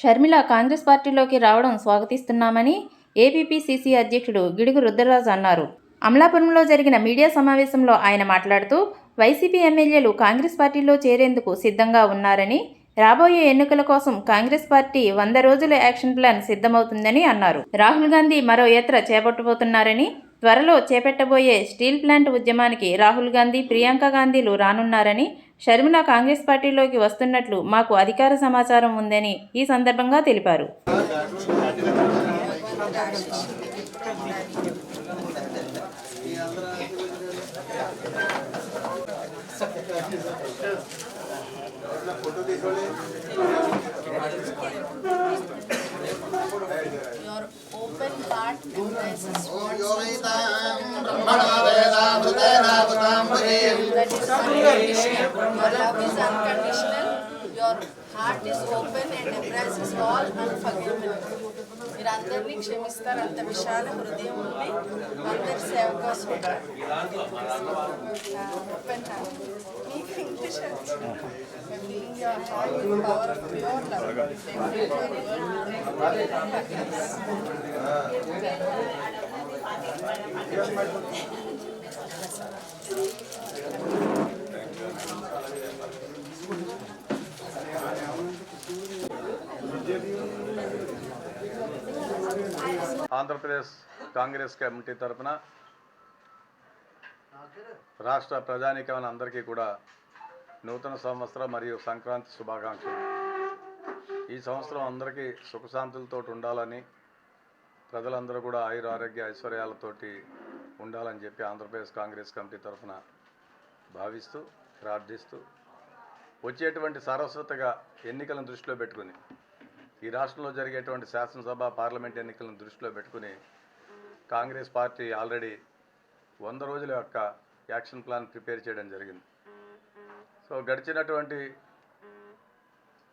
షర్మిల కాంగ్రెస్ పార్టీలోకి రావడం స్వాగతిస్తున్నామని ఏపీపీసీసీ అధ్యక్షుడు గిడుగు రుద్రరాజు అన్నారు. అమలాపురంలో జరిగిన మీడియా సమావేశంలో ఆయన మాట్లాడుతూ వైసీపీ ఎమ్మెల్యేలు కాంగ్రెస్ పార్టీలో చేరేందుకు సిద్ధంగా ఉన్నారని రాబోయే ఎన్నికల కోసం కాంగ్రెస్ పార్టీ వంద రోజుల యాక్షన్ ప్లాన్ సిద్ధమవుతుందని అన్నారు. రాహుల్ గాంధీ మరో యాత్ర చేపట్టబోతున్నారని త్వరలో చేపట్టబోయే స్టీల్ ప్లాంట్ ఉద్యమానికి రాహుల్ గాంధీ ప్రియాంక గాంధీలు రానున్నారని షర్మిల కాంగ్రెస్ పార్టీలోకి వస్తున్నట్లు మాకు అధికార సమాచారం ఉందని ఈ సందర్భంగా తెలిపారు. Your open heart embraces what that is unconditional. Your love is unconditional. Your heart is open and embraces all unforgiveness. మీరు అందరినీ క్షమిస్తారు అంత విశాల హృదయం ఉంది అందరి సేవ కోసం ఓపెన్ మీకు ఇంగ్లీష్ ఆంధ్రప్రదేశ్ కాంగ్రెస్ కమిటీ తరపున రాష్ట్ర ప్రజానీకమైన అందరికీ కూడా నూతన సంవత్సరం మరియు సంక్రాంతి శుభాకాంక్షలు. ఈ సంవత్సరం అందరికీ సుఖశాంతులతో ఉండాలని ప్రజలందరూ కూడా ఆయుర ఆరోగ్య ఐశ్వర్యాలతోటి ఉండాలని చెప్పి ఆంధ్రప్రదేశ్ కాంగ్రెస్ కమిటీ తరఫున భావిస్తూ ప్రార్థిస్తూ వచ్చేటువంటి సారస్వతగా ఎన్నికలను దృష్టిలో పెట్టుకుని ఈ రాష్ట్రంలో జరిగేటువంటి శాసనసభ పార్లమెంట్ ఎన్నికలను దృష్టిలో పెట్టుకుని కాంగ్రెస్ పార్టీ ఆల్రెడీ వంద రోజుల యొక్క యాక్షన్ ప్లాన్ ప్రిపేర్ చేయడం జరిగింది. సో గడిచినటువంటి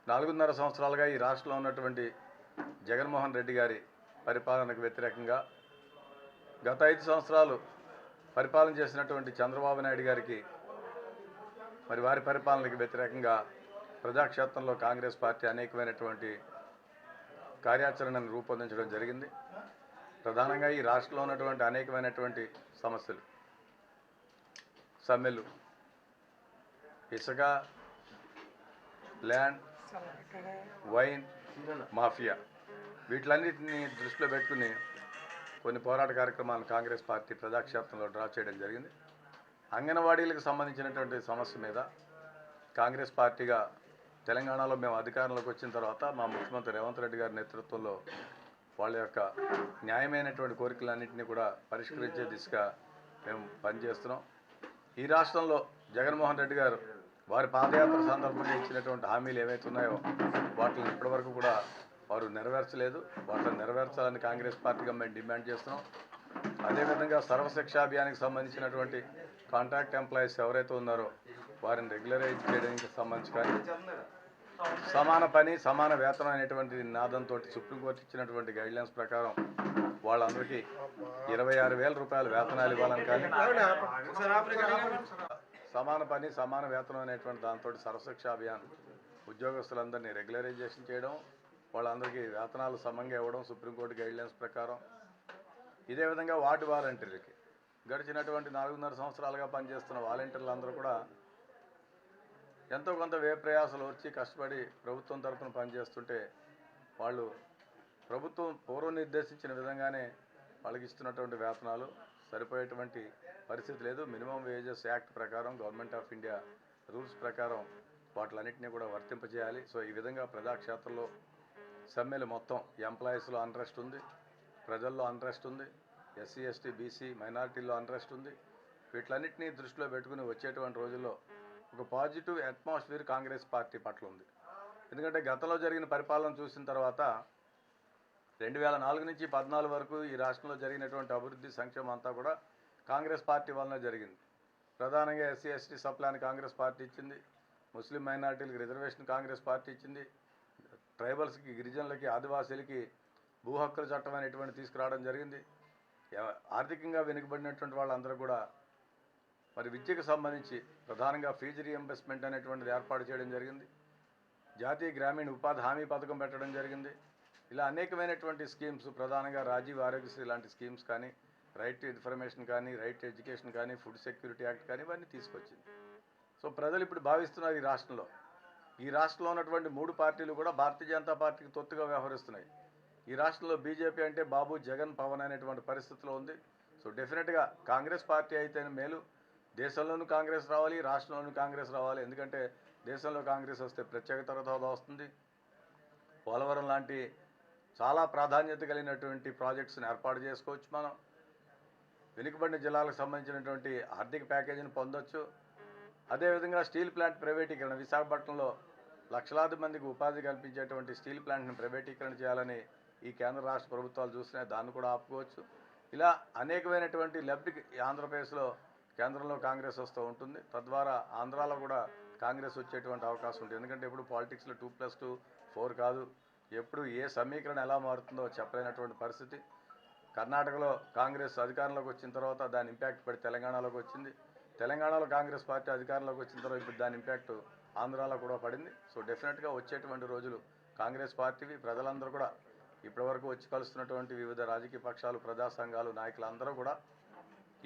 నాలుగున్నర సంవత్సరాలుగా ఈ రాష్ట్రంలో ఉన్నటువంటి జగన్మోహన్ రెడ్డి గారి పరిపాలనకు వ్యతిరేకంగా గత ఐదు సంవత్సరాలు పరిపాలన చేసినటువంటి చంద్రబాబు నాయుడు గారికి మరి వారి పరిపాలనకు వ్యతిరేకంగా ప్రజాక్షేత్రంలో కాంగ్రెస్ పార్టీ అనేకమైనటువంటి కార్యాచరణను రూపొందించడం జరిగింది. ప్రధానంగా ఈ రాష్ట్రంలో ఉన్నటువంటి అనేకమైనటువంటి సమస్యలు సమ్మెలు ఇసుక ల్యాండ్ వైన్ మాఫియా. వీటిలన్నిటిని దృష్టిలో పెట్టుకుని కొన్ని పోరాట కార్యక్రమాలను కాంగ్రెస్ పార్టీ ప్రజాక్షేత్రంలో డ్రా చేయడం జరిగింది. అంగన్వాడీలకు సంబంధించినటువంటి సమస్య మీద కాంగ్రెస్ పార్టీగా తెలంగాణలో మేము అధికారంలోకి వచ్చిన తర్వాత మా ముఖ్యమంత్రి రేవంత్ రెడ్డి గారి నేతృత్వంలో వాళ్ళ యొక్క న్యాయమైనటువంటి కోరికలన్నింటినీ కూడా పరిష్కరించే దిశగా మేము పనిచేస్తున్నాం. ఈ రాష్ట్రంలో జగన్మోహన్ రెడ్డి గారు వారి పాదయాత్ర సందర్భంగా ఇచ్చినటువంటి హామీలు ఏవైతే ఉన్నాయో వాటిని ఇప్పటివరకు కూడా వారు నెరవేర్చలేదు. వాటిని నెరవేర్చాలని కాంగ్రెస్ పార్టీగా మేము డిమాండ్ చేస్తున్నాం. అదేవిధంగా సర్వశిక్ష అభియానికి సంబంధించినటువంటి కాంట్రాక్ట్ ఎంప్లాయీస్ ఎవరైతే ఉన్నారో వారిని రెగ్యులరైజ్ చేయడానికి సంబంధించి కానీ సమాన పని సమాన వేతనం అనేటువంటి నినాదంతో సుప్రీంకోర్టు ఇచ్చినటువంటి గైడ్లైన్స్ ప్రకారం వాళ్ళందరికీ ఇరవై ఆరు వేల రూపాయల వేతనాలు ఇవ్వాలని కానీ సమాన పని సమాన వేతనం అనేటువంటి దాంతో సర్వశిక్ష అభియాన్ ఉద్యోగస్తులందరినీ రెగ్యులరైజేషన్ చేయడం వాళ్ళందరికీ వేతనాలు సమంగా ఇవ్వడం సుప్రీంకోర్టు గైడ్లైన్స్ ప్రకారం. ఇదే విధంగా వార్డు వాలంటీర్లకి గడిచినటువంటి నాలుగున్నర సంవత్సరాలుగా పనిచేస్తున్న వాలంటీర్లు అందరూ కూడా ఎంతో కొంత వే ప్రయాసాలు వచ్చి కష్టపడి ప్రభుత్వం తరఫున పనిచేస్తుంటే వాళ్ళు ప్రభుత్వం పూర్వనిర్దేశించిన విధంగానే వాళ్ళకి ఇస్తున్నటువంటి వేతనాలు సరిపోయేటువంటి పరిస్థితి లేదు. మినిమం వేజెస్ యాక్ట్ ప్రకారం గవర్నమెంట్ ఆఫ్ ఇండియా రూల్స్ ప్రకారం వాటిలన్నింటినీ కూడా వర్తింపజేయాలి. సో ఈ విధంగా ప్రజాక్షేత్రంలో సమ్మెలు మొత్తం ఎంప్లాయీస్లో అన్రెస్ట్ ఉంది ప్రజల్లో అన్రెస్ట్ ఉంది ఎస్సీ ఎస్టీ బీసీ మైనారిటీల్లో అన్రెస్ట్ ఉంది. వీటిలన్నింటినీ దృష్టిలో పెట్టుకుని వచ్చేటువంటి రోజుల్లో ఒక పాజిటివ్ అట్మాస్ఫియర్ కాంగ్రెస్ పార్టీ పట్ల ఉంది. ఎందుకంటే గతంలో జరిగిన పరిపాలన చూసిన తర్వాత రెండు వేల నాలుగు నుంచి పద్నాలుగు వరకు ఈ రాష్ట్రంలో జరిగినటువంటి అభివృద్ధి సంక్షేమం అంతా కూడా కాంగ్రెస్ పార్టీ వలన జరిగింది. ప్రధానంగా SC ST sub plan Congress party ఇచ్చింది. ముస్లిం మైనార్టీలకు రిజర్వేషన్ కాంగ్రెస్ పార్టీ ఇచ్చింది. ట్రైబల్స్కి గిరిజనులకి ఆదివాసీలకి భూ హక్కుల చట్టం అనేటువంటి తీసుకురావడం జరిగింది. ఆర్థికంగా వెనుకబడినటువంటి వాళ్ళందరూ కూడా మరి విద్యకు సంబంధించి ప్రధానంగా ఫీజు రీఎంబర్స్మెంట్ అనేటువంటిది ఏర్పాటు చేయడం జరిగింది. జాతీయ గ్రామీణ ఉపాధి హామీ పథకం పెట్టడం జరిగింది. ఇలా అనేకమైనటువంటి స్కీమ్స్ ప్రధానంగా రాజీవ్ ఆరోగ్యశ్రీ లాంటి స్కీమ్స్ కానీ రైట్ టు ఇన్ఫర్మేషన్ కానీ రైట్ టు ఎడ్యుకేషన్ కానీ ఫుడ్ సెక్యూరిటీ యాక్ట్ కానీ ఇవన్నీ తీసుకొచ్చింది. సో ప్రజలు ఇప్పుడు భావిస్తున్నారు ఈ రాష్ట్రంలో. ఈ రాష్ట్రంలో ఉన్నటువంటి మూడు పార్టీలు కూడా భారతీయ జనతా పార్టీకి తొత్తుగా వ్యవహరిస్తున్నాయి. ఈ రాష్ట్రంలో బీజేపీ అంటే బాబు జగన్ పవన్ అనేటువంటి పరిస్థితిలో ఉంది. సో డెఫినెట్గా కాంగ్రెస్ పార్టీ అయితేనే మేలు. దేశంలోనూ కాంగ్రెస్ రావాలి రాష్ట్రంలోనూ కాంగ్రెస్ రావాలి. ఎందుకంటే దేశంలో కాంగ్రెస్ వస్తే ప్రత్యేక హోదా వస్తుంది. పోలవరం లాంటి చాలా ప్రాధాన్యత కలిగినటువంటి ప్రాజెక్ట్స్ని ఏర్పాటు చేసుకోవచ్చు మనం. వెనుకబడిన జిల్లాలకు సంబంధించినటువంటి ఆర్థిక ప్యాకేజీని పొందొచ్చు. అదేవిధంగా స్టీల్ ప్లాంట్ ప్రైవేటీకరణ విశాఖపట్నంలో లక్షలాది మందికి ఉపాధి కల్పించేటువంటి స్టీల్ ప్లాంట్ని ప్రైవేటీకరణ చేయాలని ఈ కేంద్ర రాష్ట్ర ప్రభుత్వాలు చూస్తున్నాయి. దాన్ని కూడా ఆపుకోవచ్చు. ఇలా అనేకమైనటువంటి లబ్ధి ఆంధ్రప్రదేశ్లో కేంద్రంలో కాంగ్రెస్ వస్తూ ఉంటుంది. తద్వారా ఆంధ్రాలో కూడా కాంగ్రెస్ వచ్చేటువంటి అవకాశం ఉంటుంది. ఎందుకంటే ఇప్పుడు పాలిటిక్స్లో టూ ప్లస్ టూ ఫోర్ కాదు. ఎప్పుడు ఏ సమీకరణ ఎలా మారుతుందో చెప్పలేనటువంటి పరిస్థితి. కర్ణాటకలో కాంగ్రెస్ అధికారంలోకి వచ్చిన తర్వాత దాని ఇంపాక్ట్ పడి తెలంగాణలోకి వచ్చింది. తెలంగాణలో కాంగ్రెస్ పార్టీ అధికారంలోకి వచ్చిన తర్వాత ఇప్పుడు దాని ఇంపాక్ట్ ఆంధ్రాలో కూడా పడింది. సో డెఫినెట్గా వచ్చేటువంటి రోజులు కాంగ్రెస్ పార్టీవి ప్రజలందరూ కూడా ఇప్పటివరకు వచ్చి కలుస్తున్నటువంటి వివిధ రాజకీయ పక్షాలు ప్రజా సంఘాలు నాయకులందరూ కూడా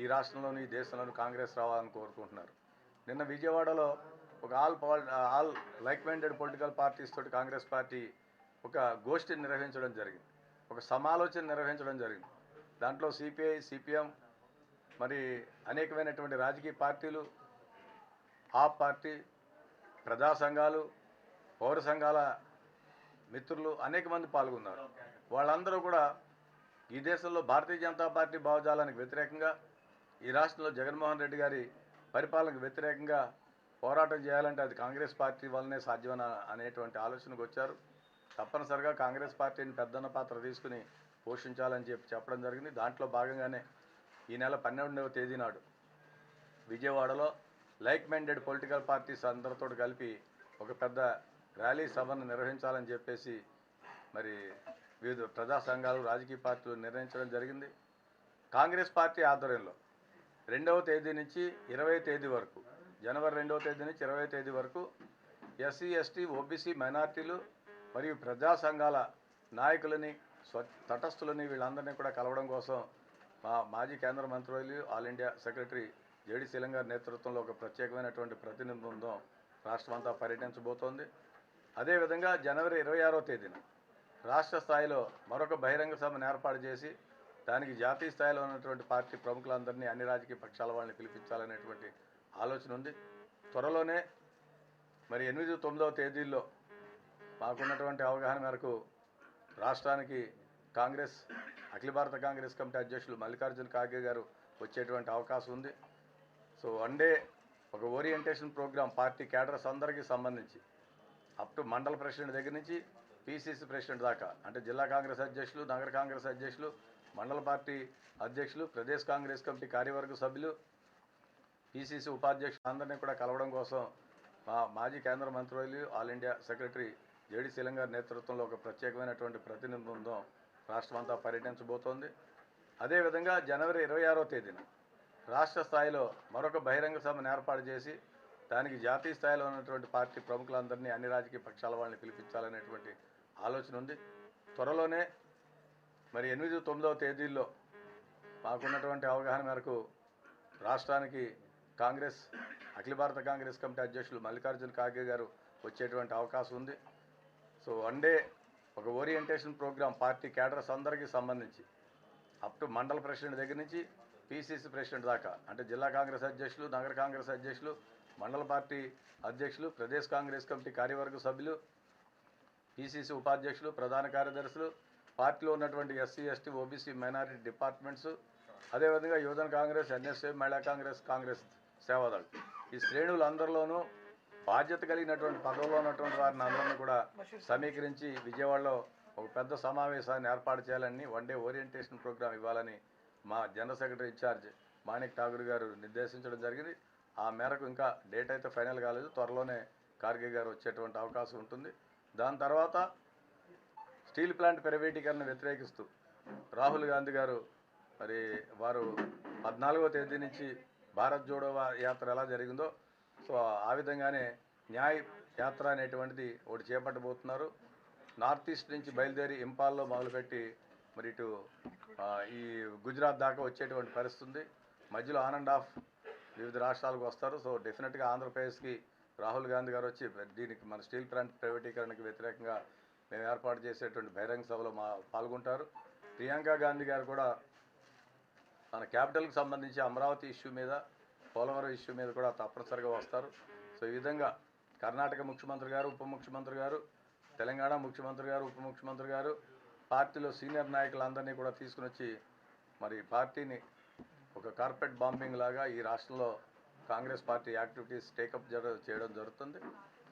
ఈ రాష్ట్రంలోని ఈ దేశంలోని కాంగ్రెస్ రావాలని కోరుకుంటున్నారు. నిన్న విజయవాడలో ఒక all all like minded political parties తోటి కాంగ్రెస్ పార్టీ ఒక గోష్ఠిని నిర్వహించడం జరిగింది. ఒక సమాలోచన నిర్వహించడం జరిగింది. దాంట్లో సిపిఐ సిపిఎం మరి అనేకమైనటువంటి రాజకీయ పార్టీలు ఆ పార్టీ ప్రజా సంఘాలు పౌర సంఘాల మిత్రులు అనేక మంది పాల్గొన్నారు. వాళ్ళందరూ కూడా ఈ దేశంలో భారతీయ జనతా పార్టీ భావజాలానికి వ్యతిరేకంగా ఈ రాష్ట్రంలో జగన్మోహన్ రెడ్డి గారి పరిపాలనకు వ్యతిరేకంగా పోరాటం చేయాలంటే అది కాంగ్రెస్ పార్టీ వల్లనే సాధ్యమని అనేటువంటి ఆలోచనకు వచ్చారు. తప్పనిసరిగా కాంగ్రెస్ పార్టీని పెద్దన్న పాత్ర తీసుకుని పోషించాలని చెప్పి చెప్పడం జరిగింది. దాంట్లో భాగంగానే ఈ నెల పన్నెండవ తేదీ నాడు విజయవాడలో లైక్ మైండెడ్ పొలిటికల్ పార్టీస్ అందరితో కలిపి ఒక పెద్ద ర్యాలీ సభను నిర్వహించాలని చెప్పేసి మరి వివిధ ప్రజా సంఘాలు రాజకీయ పార్టీలు నిర్ణయించడం జరిగింది. కాంగ్రెస్ పార్టీ ఆధ్వర్యంలో రెండవ తేదీ నుంచి ఇరవై తేదీ వరకు జనవరి రెండవ తేదీ నుంచి ఇరవై తేదీ వరకు ఎస్సీ ఎస్టీ ఓబీసీ మైనార్టీలు మరియు ప్రజా సంఘాల నాయకులని స్వ తటస్థులని వీళ్ళందరినీ కూడా కలవడం కోసం మా మాజీ కేంద్ర మంత్రులు all India secretary J D Seelam గారి నేతృత్వంలో ఒక ప్రత్యేకమైనటువంటి ప్రతినిధి బృందం రాష్ట్రమంతా పర్యటించబోతోంది. అదేవిధంగా జనవరి ఇరవై ఆరో తేదీన రాష్ట్ర స్థాయిలో మరొక బహిరంగ సభను ఏర్పాటు చేసి దానికి జాతీయ స్థాయిలో ఉన్నటువంటి పార్టీ ప్రముఖులందరినీ అన్ని రాజకీయ పక్షాల వాళ్ళని పిలిపించాలనేటువంటి ఆలోచన ఉంది. త్వరలోనే మరి ఎనిమిది తొమ్మిదవ తేదీల్లో మాకున్నటువంటి అవగాహన మేరకు రాష్ట్రానికి కాంగ్రెస్ అఖిల భారత కాంగ్రెస్ కమిటీ అధ్యక్షులు మల్లికార్జున ఖార్గే గారు వచ్చేటువంటి అవకాశం ఉంది. సో వన్ డే ఒక ఓరియంటేషన్ ప్రోగ్రాం పార్టీ క్యాడర్స్ అందరికీ సంబంధించి అప్ టు మండల ప్రెసిడెంట్ దగ్గర నుంచి పీసీసీ ప్రెసిడెంట్ దాకా అంటే జిల్లా కాంగ్రెస్ అధ్యక్షులు నగర కాంగ్రెస్ అధ్యక్షులు మండల పార్టీ అధ్యక్షులు ప్రదేశ్ కాంగ్రెస్ కమిటీ కార్యవర్గ సభ్యులు పీసీసీ ఉపాధ్యక్షులు అందరినీ కూడా కలవడం కోసం మా మాజీ కేంద్ర మంత్రివర్యులు all India secretary J D Seelam గారి నేతృత్వంలో ఒక ప్రత్యేకమైనటువంటి ప్రతినిధి బృందం రాష్ట్రమంతా పర్యటించబోతోంది. అదేవిధంగా జనవరి ఇరవై ఆరో తేదీన రాష్ట్ర స్థాయిలో మరొక బహిరంగ సభను ఏర్పాటు చేసి దానికి జాతీయ స్థాయిలో ఉన్నటువంటి పార్టీ ప్రముఖులందరినీ అన్ని రాజకీయ పక్షాల వాళ్ళని పిలిపించాలనేటువంటి ఆలోచన ఉంది. త్వరలోనే మరి ఎనిమిది తొమ్మిదవ తేదీల్లో మాకున్నటువంటి అవగాహన మేరకు రాష్ట్రానికి కాంగ్రెస్ అఖిల భారత కాంగ్రెస్ కమిటీ అధ్యక్షులు మల్లికార్జున ఖార్గే గారు వచ్చేటువంటి అవకాశం ఉంది. సో వన్ డే ఒక ఓరియంటేషన్ ప్రోగ్రాం పార్టీ క్యాడర్స్ అందరికీ సంబంధించి. అప్ టు మండల ప్రెసిడెంట్ దగ్గర నుంచి పీసీసీ ప్రెసిడెంట్ దాకా. అంటే జిల్లా కాంగ్రెస్ అధ్యక్షులు నగర కాంగ్రెస్ అధ్యక్షులు మండల పార్టీ అధ్యక్షులు ప్రదేశ్ కాంగ్రెస్ కమిటీ కార్యవర్గ సభ్యులు పీసీసీ ఉపాధ్యక్షులు ప్రధాన కార్యదర్శులు పార్టీలో ఉన్నటువంటి SC ST OBC minority departments అదేవిధంగా యువజన కాంగ్రెస్ ఎన్ఎస్ఏ మహిళా కాంగ్రెస్ కాంగ్రెస్ సేవాదళ్. ఈ శ్రేణులందరిలోనూ బాధ్యత కలిగినటువంటి పదవుల్లో ఉన్నటువంటి వారిని అందరినీ కూడా సమీకరించి విజయవాడలో ఒక పెద్ద సమావేశాన్ని ఏర్పాటు చేయాలని వన్ డే ఓరియంటేషన్ ప్రోగ్రామ్ ఇవ్వాలని మా general secretary in charge Manik Tagore గారు నిర్దేశించడం జరిగింది. ఆ మేరకు ఇంకా డేట్ అయితే ఫైనల్ కాలేదు. త్వరలోనే ఖార్గే గారు వచ్చేటువంటి అవకాశం ఉంటుంది. దాని తర్వాత స్టీల్ ప్లాంట్ ప్రైవేటీకరణ వ్యతిరేకిస్తూ రాహుల్ గాంధీ గారు మరి వారు పద్నాలుగో తేదీ నుంచి భారత్ జోడో యాత్ర ఎలా జరిగిందో సో ఆ విధంగానే న్యాయ యాత్ర అనేటువంటిది ఒకటి చేపట్టబోతున్నారు. నార్త్ ఈస్ట్ నుంచి బయలుదేరి ఇంపాల్లో మొదలుపెట్టి మరి ఇటు ఈ గుజరాత్ దాకా వచ్చేటువంటి పరిస్థితి ఉంది. మధ్యలో ఆన్ అండ్ ఆఫ్ వివిధ రాష్ట్రాలకు వస్తారు. సో డెఫినెట్గా ఆంధ్రప్రదేశ్కి రాహుల్ గాంధీ గారు వచ్చి దీనికి మన స్టీల్ ప్లాంట్ ప్రైవేటీకరణకు వ్యతిరేకంగా మేము ఏర్పాటు చేసేటువంటి బహిరంగ సభలో మా పాల్గొంటారు. ప్రియాంక గాంధీ గారు కూడా మన క్యాపిటల్కి సంబంధించి అమరావతి ఇష్యూ మీద పోలవరం ఇష్యూ మీద కూడా తప్పనిసరిగా వస్తారు. సో ఈ విధంగా కర్ణాటక ముఖ్యమంత్రి గారు ఉప ముఖ్యమంత్రి గారు తెలంగాణ ముఖ్యమంత్రి గారు ఉప ముఖ్యమంత్రి గారు పార్టీలో సీనియర్ నాయకులందరినీ కూడా తీసుకుని వచ్చి మరి పార్టీని ఒక కార్పెట్ బాంబింగ్ లాగా ఈ రాష్ట్రంలో కాంగ్రెస్ పార్టీ యాక్టివిటీస్ టేకప్ జర చేయడం జరుగుతుంది.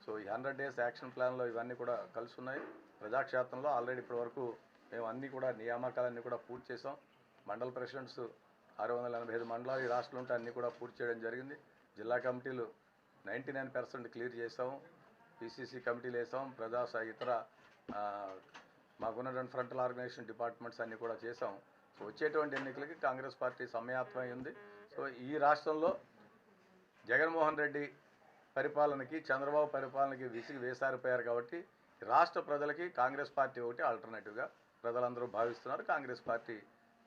సో ఈ హండ్రెడ్ డేస్ యాక్షన్ ప్లాన్లో ఇవన్నీ కూడా కలిసి ఉన్నాయి. ప్రజాక్షేత్రంలో ఆల్రెడీ ఇప్పటివరకు మేము అన్నీ కూడా నియామకాలన్నీ కూడా పూర్తి చేసాం మండల ప్రెసిడెంట్స్ ఆరు వందల ఎనభై ఐదు మండలాలు ఈ రాష్ట్రంలో ఉంటే అన్నీ కూడా పూర్తి చేయడం జరిగింది. జిల్లా కమిటీలు నైంటీ నైన్ పర్సెంట్ క్లియర్ చేసాము పీసీసీ కమిటీలు వేసాం ప్రజా ఇతర మాకున్నటువంటి ఫ్రంటల్ ఆర్గనైజేషన్ డిపార్ట్మెంట్స్ అన్నీ కూడా చేసాం సో వచ్చేటువంటి ఎన్నికలకి కాంగ్రెస్ పార్టీ సమయాత్మై ఉంది. సో ఈ రాష్ట్రంలో జగన్మోహన్ రెడ్డి పరిపాలనకి చంద్రబాబు పరిపాలనకి విసిగి వేసారిపోయారు కాబట్టి రాష్ట్ర ప్రజలకి కాంగ్రెస్ పార్టీ ఒకటి ఆల్టర్నేటివ్గా ప్రజలందరూ భావిస్తున్నారు. కాంగ్రెస్ పార్టీ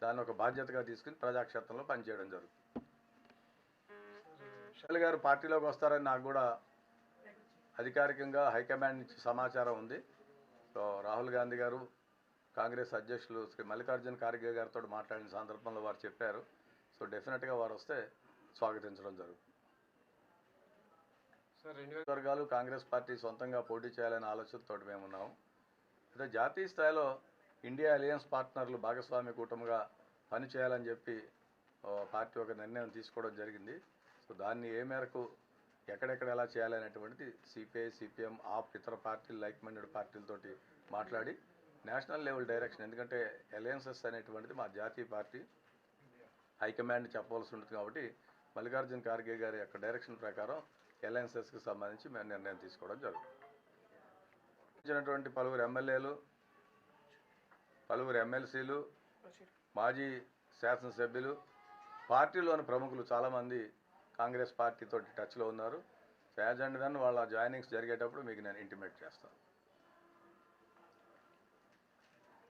దాన్ని ఒక బాధ్యతగా తీసుకుని ప్రజాక్షేత్రంలో పనిచేయడం జరుగుతుంది. విశాల్ గారు పార్టీలోకి వస్తారని నాకు కూడా అధికారికంగా హైకమాండ్ నుంచి సమాచారం ఉంది. సో రాహుల్ గాంధీ గారు కాంగ్రెస్ అధ్యక్షులు శ్రీ మల్లికార్జున ఖార్గే గారితో మాట్లాడిన సందర్భంలో వారు చెప్పారు. సో డెఫినెట్గా వారు వస్తే స్వాగతించడం జరుగుతుంది. సార్ రెండు వర్గాలు కాంగ్రెస్ పార్టీ సొంతంగా పోటీ చేయాలనే ఆలోచనతో మేము ఉన్నాం అయితే జాతీయ స్థాయిలో ఇండియా అలయన్స్ పార్ట్నర్లు భాగస్వామి కూటమిగా పనిచేయాలని చెప్పి పార్టీ ఒక నిర్ణయం తీసుకోవడం జరిగింది. సో దాన్ని ఏ మేరకు ఎక్కడెక్కడ ఎలా చేయాలనేటువంటిది సిపిఐ సిపిఎం ఆప్ ఇతర పార్టీలు లైక్ మైండెడ్ పార్టీలతోటి మాట్లాడి నేషనల్ లెవెల్ డైరెక్షన్ ఎందుకంటే అలయన్సెస్ అనేటువంటిది మా జాతీయ పార్టీ హైకమాండ్ చెప్పవలసి ఉంటుంది కాబట్టి మల్లికార్జున ఖార్గే గారి యొక్క డైరెక్షన్ ప్రకారం అలయన్సెస్కి సంబంధించి మేము నిర్ణయం తీసుకోవడం జరుగుతుంది. పలువురు ఎమ్మెల్యేలు పలువురు ఎమ్మెల్సీలు మాజీ శాసనసభ్యులు పార్టీలోని ప్రముఖులు చాలామంది కాంగ్రెస్ పార్టీతో టచ్లో ఉన్నారు. యాజ్ అండ్ వెన్ వాళ్ళ జాయినింగ్స్ జరిగేటప్పుడు మీకు నేను ఇంటిమేట్ చేస్తాను.